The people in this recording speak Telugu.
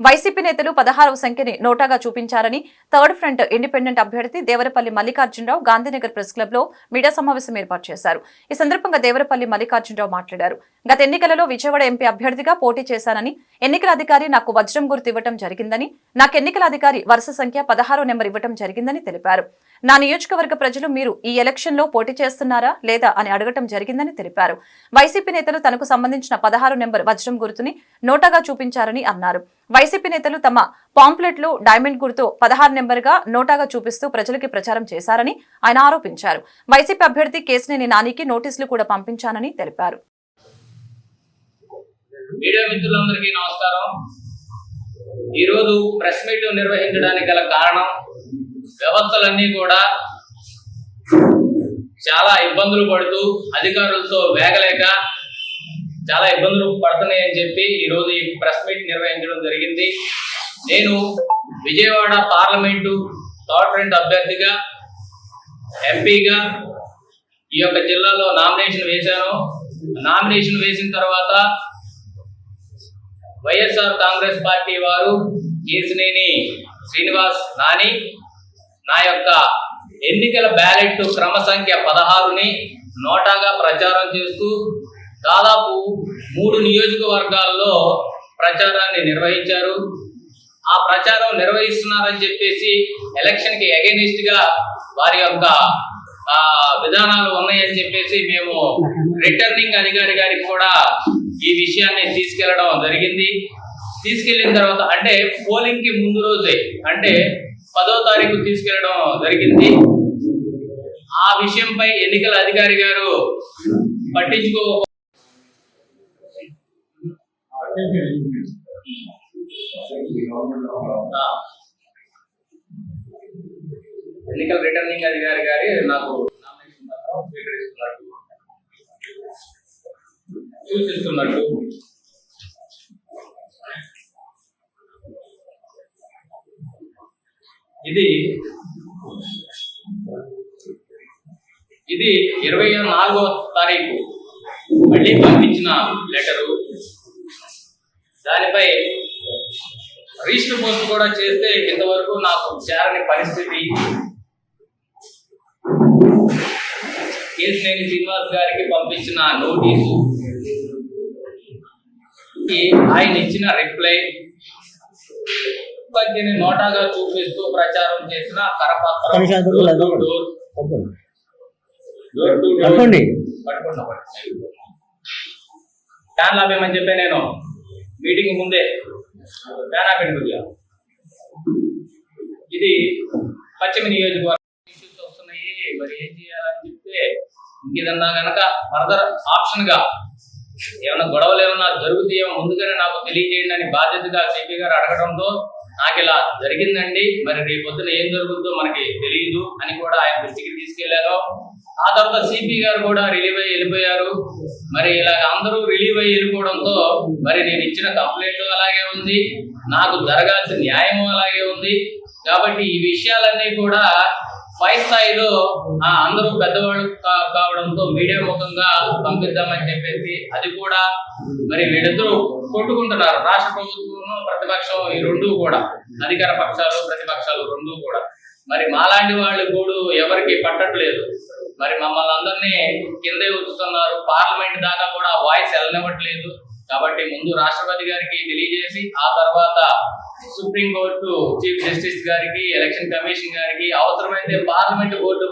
వైసీపీ నేతలు పదహారవ సంఖ్యని నోటాగా చూపించారని థర్డ్ ఫ్రంట్ ఇండిపెండెంట్ అభ్యర్థి దేవరపల్లి మల్లికార్జునరావు గాంధీనగర్ ప్రెస్ క్లబ్లో మీడియా సమావేశం ఏర్పాటు చేశారు. ఈ సందర్భంగా దేవరపల్లి మల్లికార్జునరావు మాట్లాడారు. గత ఎన్నికలలో విజయవాడ ఎంపీ అభ్యర్థిగా పోటీ చేశానని ఎన్నికల అధికారి నాకు వజ్రం గుర్తు ఇవ్వడం జరిగిందని నాకు ఎన్నికల అధికారి వరుస సంఖ్య పదహారో నెంబర్ ఇవ్వడం జరిగిందని తెలిపారు. నా నియోజకవర్గ ప్రజలు మీరు ఈ ఎలక్షన్లో పోటీ చేస్తున్నారా లేదా అని అడగటం జరిగిందని తెలిపారు. వైసీపీ నేతలు తనకు సంబంధించిన పదహారు నెంబర్ వజ్రం గుర్తుని నోటాగా చూపించారని అన్నారు. వైసీపీ నేతలు తమ పాంప్లెట్లో డైమండ్ గుర్తు పదహారు నెంబర్గా నోటాగా చూపిస్తూ ప్రజలకి ప్రచారం చేశారని ఆయన ఆరోపించారు. వైసీపీ అభ్యర్థి కేసినేని నానికి నోటీసులు కూడా పంపించానని తెలిపారు. మీడియా మిత్రులందరికీ నమస్కారం. ఈరోజు ప్రెస్ మీట్ నిర్వహించడానికి గల కారణం వ్యవస్థలన్నీ కూడా చాలా ఇబ్బందులు పడుతూ అధికారులతో వేగలేక చాలా ఇబ్బందులు పడుతున్నాయని చెప్పి ఈరోజు ఈ ప్రెస్ మీట్ నిర్వహించడం జరిగింది. నేను విజయవాడ పార్లమెంటు థర్డ్ ఫ్రంట్ అభ్యర్థిగా ఎంపీగా ఈ యొక్క జిల్లాలో నామినేషన్ వేశాను. నామినేషన్ వేసిన తర్వాత వైఎస్ఆర్ కాంగ్రెస్ పార్టీ వారు కేసినేని శ్రీనివాస్ నాని నా యొక్క ఎన్నికల బ్యాలెట్ క్రమ సంఖ్య పదహారుని నోటాగా ప్రచారం చేస్తూ దాదాపు మూడు నియోజకవర్గాల్లో ప్రచారాన్ని నిర్వహించారు. ఆ ప్రచారం నిర్వహిస్తున్నారని చెప్పేసి ఎలక్షన్కి అగెనిస్ట్గా వారి యొక్క విధానాలు ఉన్నాయని చెప్పేసి మేము రిటర్నింగ్ అధికారి గారికి కూడా ఈ విషయాన్ని తీసుకెళ్ళడం జరిగింది. తీసుకెళ్ళిన తర్వాత అంటే పోలింగ్కి ముందు రోజే అంటే పదో తారీఖు తీసుకెళ్ళడం జరిగింది. ఆ విషయంపై ఎన్నికల అధికారి గారు పట్టించుకో ఎన్నికల రిటర్నింగ్ అధికారి గారి నాకు నామినేషన్ పత్రం స్వీకరిస్తున్నట్టు సూచిస్తున్నట్టు ఇది ఇది ఇరవై నాలుగో తారీఖు. మళ్ళీ పంపించిన లెటరు. దానిపై రిజిస్టర్ పోస్ట్ కూడా చేస్తే ఇంతవరకు నాకు చేరని పరిస్థితి. కేసినేని శ్రీనివాస్ గారికి పంపించిన నోటీసు. ఈ ఆయన ఇచ్చిన రిప్లై. మధ్యని నోటాగా చూపిస్తూ ప్రచారం చేసిన కరపత్రం. ఫ్యాన్ చెప్పే నేను. మీటింగ్ ముందే. ఫ్యాన్ ఆపేయండి కొద్దిగా. ఇది పశ్చిమ నియోజకవర్గం ఇష్యూస్ వస్తున్నాయి. మరి ఏం చేయాలని చెప్తే ఇంకేదన్నా గనక ఫర్దర్ ఆప్షన్గా ఏమైనా గొడవలు ఏమైనా జరుగుతాయేమో ముందుగానే నాకు తెలియజేయండి అని బాధ్యతగా సిపి గారు అడగడంతో నాకు ఇలా జరిగిందండి. మరి రేపొద్దున ఏం జరుగుతుందో మనకి తెలియదు అని కూడా ఆయన దృష్టికి తీసుకెళ్ళారు. ఆ తర్వాత సిపి గారు కూడా రిలీవ్ అయ్యి వెళ్ళిపోయారు. మరి ఇలాగ అందరూ రిలీవ్ అయ్యి వెళ్ళిపోవడంతో మరి నేను ఇచ్చిన కంప్లైంట్ అలాగే ఉంది. నాకు జరగాల్సిన న్యాయము అలాగే ఉంది. కాబట్టి ఈ విషయాలన్నీ కూడా పై స్థాయిలో ఆ అందరూ పెద్దవాళ్ళు కావడంతో మీడియా ముఖంగా పంపిద్దామని చెప్పేసి అది కూడా మరి వీళ్ళిద్దరూ కొట్టుకుంటున్నారు. రాష్ట్ర ప్రభుత్వం ప్రతిపక్షం ఈ రెండు కూడా అధికార పక్షాలు ప్రతిపక్షాలు రెండు కూడా. మరి మాలాంటి వాళ్ళు కూడా ఎవరికి పట్టట్లేదు. మరి మమ్మల్ని అందరినీ కిందే ఉంచుతున్నారు. పార్లమెంట్ దాకా కూడా వాయిస్ వెళ్ళనివ్వట్లేదు. కాబట్టి ముందు రాష్ట్రపతి గారికి తెలియజేసి ఆ తర్వాత సుప్రీం కోర్టు చీఫ్ జస్టిస్ గారికి ఎలక్షన్ కమిషన్ గారికి అవసరమైతే పార్లమెంట్ బోర్డు